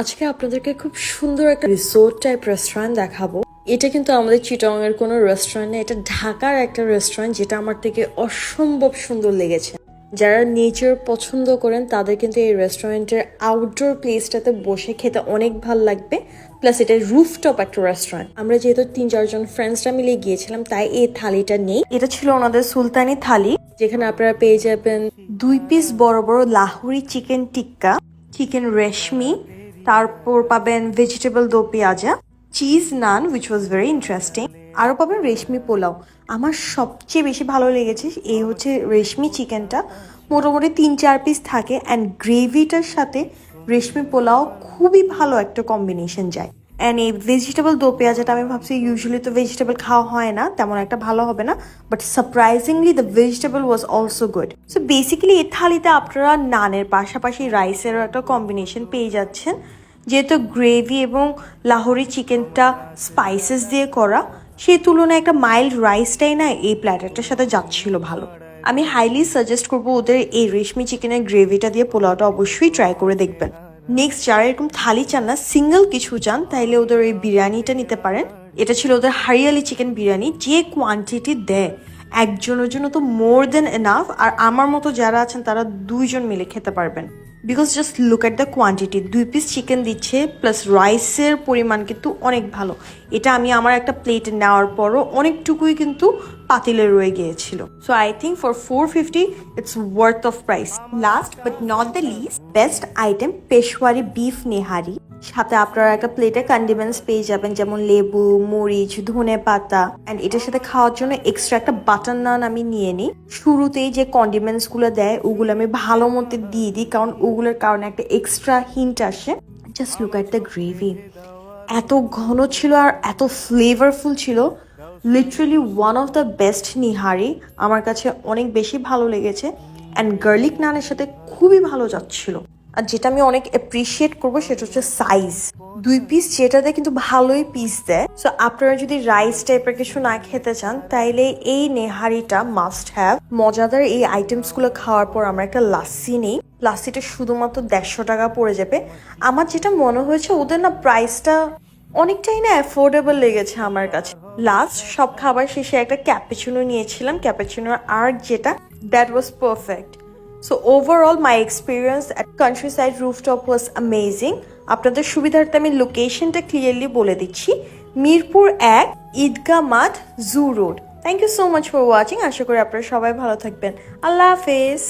আজকে আপনাদেরকে খুব সুন্দর একটা রিসোর্ট টাইপ রেস্টুরেন্ট দেখাবো। এটা কিন্তু আমাদের চিটং এর কোনো রেস্টুরেন্ট এটা ঢাকার একটা রেস্টুরেন্ট যেটা আমার থেকে অসম্ভব সুন্দর লেগেছে। যারা নেচার পছন্দ করেন, তাদের কিন্তু এই রেস্টুরেন্টের আউটডোর প্লেসটাতে বসে খেতে অনেক ভালো লাগবে। প্লাস এটা রুফটপ একটা রেস্টুরেন্ট আমরা যেহেতু তিন চারজন ফ্রেন্ডসরা মিলে গিয়েছিলাম, তাই এই থালিটা নেই। এটা ছিল ওনাদের সুলতানি থালি, যেখানে আপনারা পেয়ে যাবেন দুই পিস বড় বড় লাহুরি চিকেন টিক্কা চিকেন রেশমি তারপর পাবেন vegetable do pyaza cheese naan which was very interesting আরও পাবেন রেশমি পোলাও। আমার সবচেয়ে বেশি ভালো লেগেছে এই হচ্ছে রেশমি চিকেনটা। মোটামুটি তিন চার পিস থাকে অ্যান্ড গ্রেভিটার সাথে রেশমি পোলাও খুবই ভালো একটা কম্বিনেশন যায়। অ্যান্ড এই ভেজিটেবল দো পেঁয়াজাটা আমি ভাবছি ইউজুয়ালি তো ভেজিটেবল খাওয়া হয় না, তেমন একটা ভালো হবে না but surprisingly the vegetable was also good so basically এই থালিতে আপনারা নানের পাশাপাশি রাইসেরও একটা কম্বিনেশন পেয়ে যাচ্ছেন, যেহেতু গ্রেভি এবং লাহোরি চিকেনটা স্পাইসেস দিয়ে করা, সেই তুলনায় একটা মাইল্ড রাইসটাই না এই প্ল্যাটারটার সাথে যাচ্ছিল ভালো। আমি হাইলি সাজেস্ট করব ওদের এই রেশমি চিকেনের গ্রেভিটা দিয়ে পোলাওটা অবশ্যই ট্রাই করে দেখবেন। নেক্সট যারা এরকম থালি চান না, সিঙ্গেল কিছু চান, তাইলে ওদের ওই বিরিয়ানিটা নিতে পারেন। এটা ছিল ওদের হারিয়ালি চিকেন বিরিয়ানি, যে কোয়ান্টিটি দেয়। একজনের জন্য তো মোর দেন এনাফ আর আমার মতো যারা আছেন, তারা দুইজন মিলে খেতে পারবেন। Because just look at the quantity দুই পিস চিকেন দিচ্ছে প্লাস রাইসের পরিমাণ কিন্তু অনেক ভালো। এটা আমি আমার একটা প্লেট নেওয়ার পরও অনেকটুকুই কিন্তু পাতিলে রয়ে গিয়েছিল। So I think for four fifty it's worth of price last but not the least best item Peshawari beef nehari সাথে আপনারা একটা প্লেটে কন্ডিমেন্টস পেয়ে যাবেন, যেমন লেবু, মরিচ, ধনে পাতা। অ্যান্ড এটার সাথে খাওয়ার জন্য এক্সট্রা একটা বাটার নান আমি নিয়ে নিই। শুরুতেই যে কন্ডিমেন্টসগুলো দেয়, ওগুলো আমি ভালো মতো দিয়ে দিই, কারণ ওগুলোর কারণে একটা এক্সট্রা হিন্ট আসে। Just look at the gravy এত ঘন ছিল আর এত ফ্লেভারফুল ছিল। Literally one of the best nihari. আমার কাছে অনেক বেশি ভালো লেগেছে। অ্যান্ড গার্লিক নানের সাথে খুবই ভালো যাচ্ছিল। আর যেটা আমি অনেক অ্যাপ্রিসিয়েট করব সেটা হচ্ছে সাইজ দুই পিস যেটা দেয় কিন্তু ভালোই পিস দেয়। সো আপনারা যদি রাইস টাইপের কিছু না খেতে চান, তাইলে এই নেহারিটা মাস্ট হ্যাভ মজাদার এই আইটেমসগুলো খাওয়ার পর আমরা একটা লাস্সি নেই। লাস্সিটা শুধুমাত্র দেড়শো টাকা পড়ে যাবে। আমার যেটা মনে হয়েছে, ওদের না প্রাইসটা অনেকটাই না অ্যাফোর্ডেবল লেগেছে আমার কাছে। লাস্ট সব খাবার শেষে একটা ক্যাপেচিনো নিয়েছিলাম। ক্যাপেচিনোর আর্ট যেটা that was perfect so overall my experience at country side rooftop was amazing আপনাদের সুবিধার্থে আমি লোকেশনটা ক্লিয়ারলি বলে দিচ্ছি। মিরপুর এক ঈদগা মাঠ, zoo road. Thank you so much for watching আশা করি আপনারা সবাই ভালো থাকবেন। আল্লাহ হাফেজ।